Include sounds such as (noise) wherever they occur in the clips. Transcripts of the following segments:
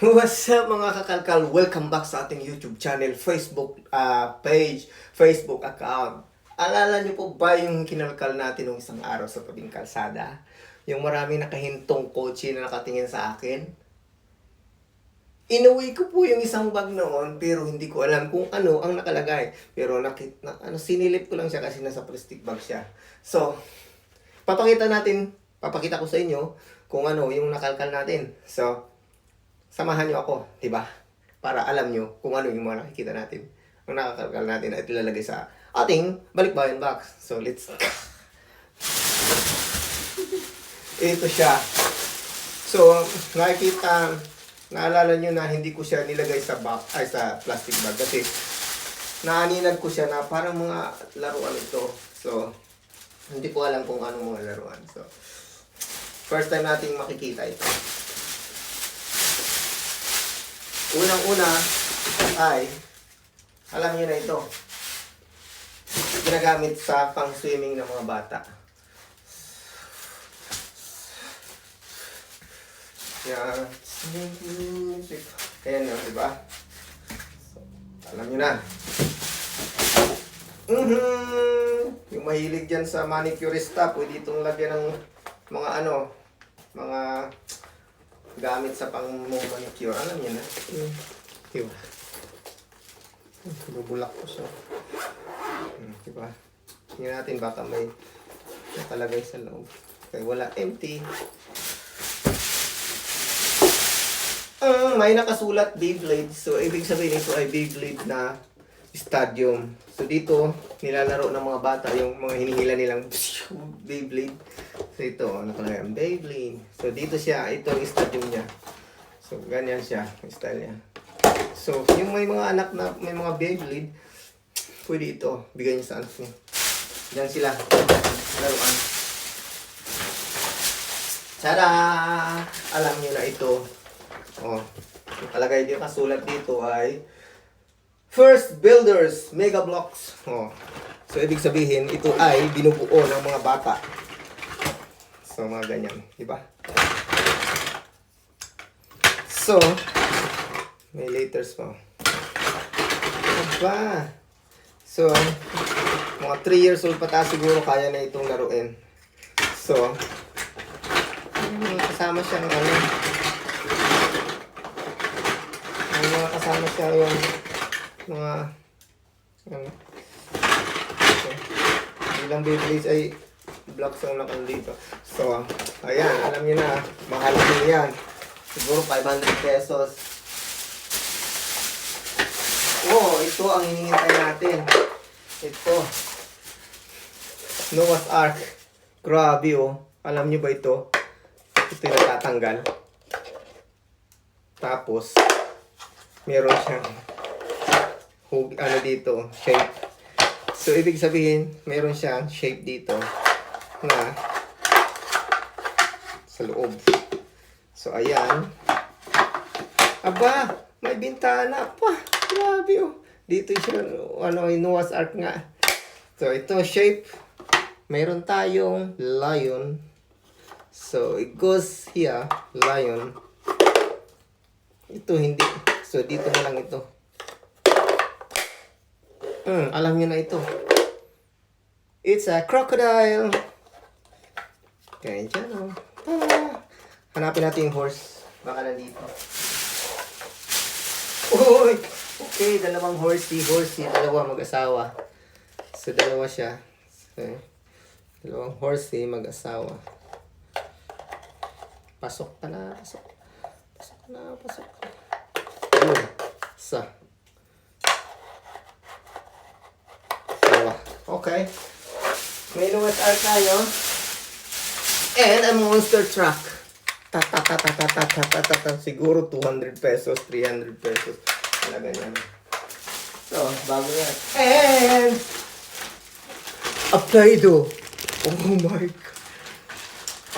What's up mga kakalkal? Welcome back sa ating YouTube channel, Facebook ah, page, Facebook account. Alala niyo po ba yung kinalkal natin nung isang araw sa tabing kalsada? Yung marami nakahintong kotse na nakatingin sa akin? Inuwi ko po yung isang bag noon pero hindi ko alam kung ano ang nakalagay. Pero nakit, na, ano, sinilip ko lang siya kasi nasa plastic bag siya. So, papakita natin, papakita ko sa inyo kung ano yung nakalkal natin. So, samahan nyo ako, di ba? Para alam nyo kung ano yung mga nakikita natin. Ang nakakalkal natin at ilalagay sa ating balikbayan box. So, let's... (laughs) Ito siya. So, nakikita, naalala nyo na hindi ko siya nilagay sa box, ay sa plastic bag kasi naaninan ko siya na parang mga laruan ito. So, hindi ko alam kung anong mga laruan. So, first time nating makikita ito. Unang-una ay, alam niyo na ito, ginagamit sa pang-swimming ng mga bata. Yan. Ayan na, di ba? Alam niyo na. Mhm. Yung mahilig dyan sa manicurista, pwede itong lagyan ng mga ano, mga gamit sa pang manicure. Alam niyo na. Mm. Diba? Bubulak ko siya. Hmm, diba? Tingnan natin baka may nakalagay sa loob. Okay, wala. Empty. Ah, may nakasulat Beyblade. So, ibig sabihin ito ay Beyblade na stadium. So, dito, nilalaro ng mga bata yung mga hinihila nilang (laughs) Beyblade. So, ito, nakalagay ang Beyblade. So, dito siya. Ito ang stadium niya. So, ganyan siya. Style niya. So, yung may mga anak na may mga Beyblade, pwede ito. Bigay niyo sa anak niyo. Yan sila. Laruan. Tada! Alam niyo na ito. Oh, nakalagay din kasulat dito ay First Builders Mega Blocks. Oh. So ibig sabihin ito ay binubuo ng mga bata. So mga ganyan, di ba? So may letters pa. Aba. So mga 3 years old pa tayo siguro kaya na itong laruin. So kasama siyang ano may mga kasama siya yung mga ano so, ilang Beyblades ay blocks ang nakan dito. So, ayan, alam niyo na, mahal din yan. Siguro 500 pesos. Oh, ito ang hinihintay natin. Ito. Noah's Ark. Grabe oh. Alam niyo ba ito? Ito yung natatanggal. Tapos, meron siyang hug, ano dito, shape. So, ibig sabihin, meron siyang shape dito na sa loob. So, ayan. Aba, may bintana pa. Grabe oh. Dito siya, ano, Noah's Ark nga. So, ito shape. Meron tayong lion. So, it goes here, lion. Ito hindi. So, dito na lang ito. Hmm, alam niyo na ito. It's a crocodile. Okay, dyan o. Ah. Hanapin natin yung horse. Baka nandito. Uy! Okay, dalawang horsey, horsey, dalawa mag-asawa. So, dalawa siya. So, dalawang horsey, mag-asawa. Pasok ka na, pasok. Pasok na, pasok. Yun. Isa. Dalawa. Okay. May lumat art tayo. And a monster truck. Ta ta ta ta ta ta ta ta ta ta. Siguro 200 pesos, 300 pesos. Talaga yan. So, bago yan. And a Play-Doh. Oh my God.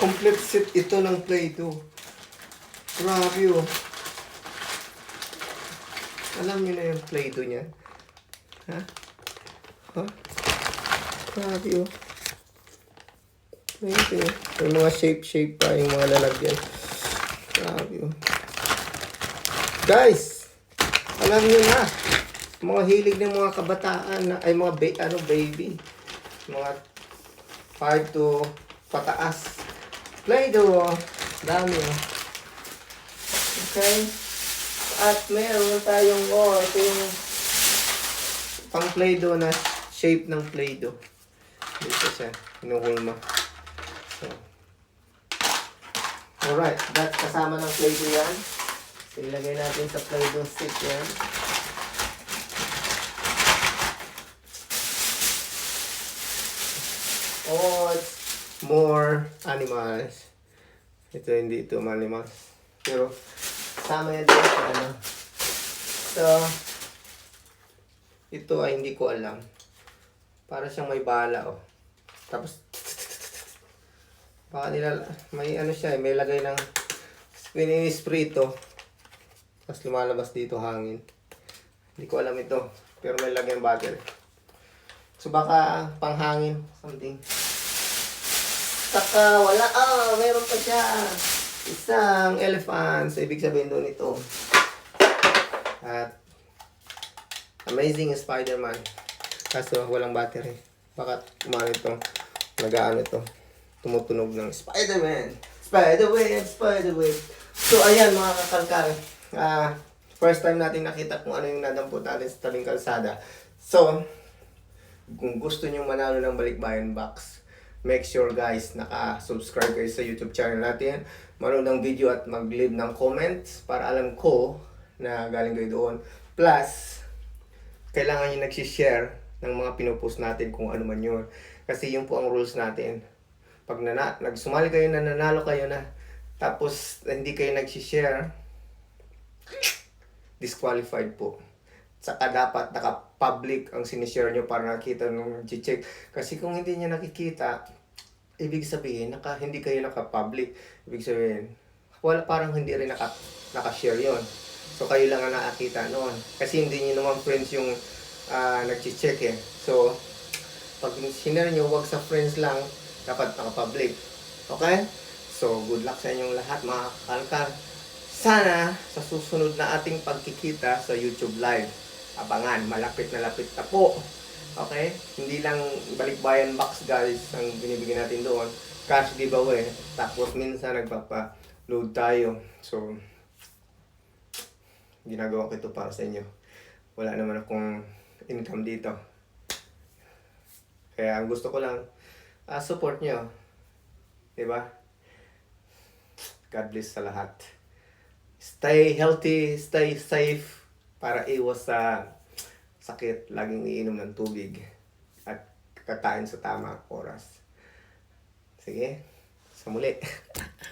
Complete set ito ng Play-Doh. Grabe oh. Alam niyo na yung Play-Doh niya? Ha? Ha? Grabe oh. Play-Doh. May mga shape-shape pa yung mga lalagyan. Grabe oh. guys, alam niyo na, mga hilig ng mga kabataan, ay mga ba- ano, baby, mga 5 to pataas. Play-Doh, dami oh. Okay. At meron tayong, oh, ito yung pang Play-Doh na shape ng Play-Doh. Dito siya, inuhulma. So, alright, that kasama ng Play-Doh yan. So, ilagay natin sa Play-Doh stick yan. Oh, it's more animals. Ito, hindi ito animals. Pero, kasama yan din sa ano. So, ito ay hindi ko alam. Para siyang may bala, oh. Tapos, baka nila, may ano siya, eh, may lagay ng spray ito. Tapos lumalabas dito hangin. Hindi ko alam ito. Pero may lagay ng battery. So baka panghangin, something. Saka wala, ah, meron pa siya. Isang elephant. So, ibig sabihin doon ito. At Amazing Spider-Man. Kaso walang battery. Baka kumano ito. Nagaano ito. Tumutunog ng Spider-Man. Spider-Web, Spider-Web. So ayan mga kakalkal. Ah, first time natin nakita kung ano yung nadampot natin sa tabing kalsada. So, kung gusto nyo manalo ng Balikbayan Box, make sure guys, naka-subscribe kayo sa YouTube channel natin. Manood ng video at mag-leave ng comments para alam ko na galing kayo doon. Plus, kailangan yung nagsishare ng mga pinupost natin kung ano man yun. Kasi yun po ang rules natin. Pag nana, nagsumali kayo na nanalo kayo na, tapos hindi kayo nagsishare, disqualified po. Saka dapat naka-public ang sinishare nyo para nakita nung check Kasi kung hindi niya nakikita, ibig sabihin, naka, hindi kayo naka-public. Ibig sabihin, wala parang hindi rin naka, naka-share yon So kayo lang ang nakakita noon. Kasi hindi niyo naman friends yung uh, nag-check eh. So, pag sinare nyo, wag sa friends lang, dapat naka-public. Okay? So, good luck sa inyong lahat mga kalkal. Sana sa susunod na ating pagkikita sa YouTube Live. Abangan, malapit na lapit na po. Okay? Hindi lang balikbayan box guys ang binibigyan natin doon. Cash giveaway. Tapos minsan nagpapa-load tayo. So, ginagawa ko ito para sa inyo. Wala naman akong income dito. Kaya ang gusto ko lang, ah, support nyo. Diba? God bless sa lahat. Stay healthy, stay safe para iwas sa sakit. Laging iinom ng tubig at kakain sa tamang oras. Sige, sa muli. (laughs)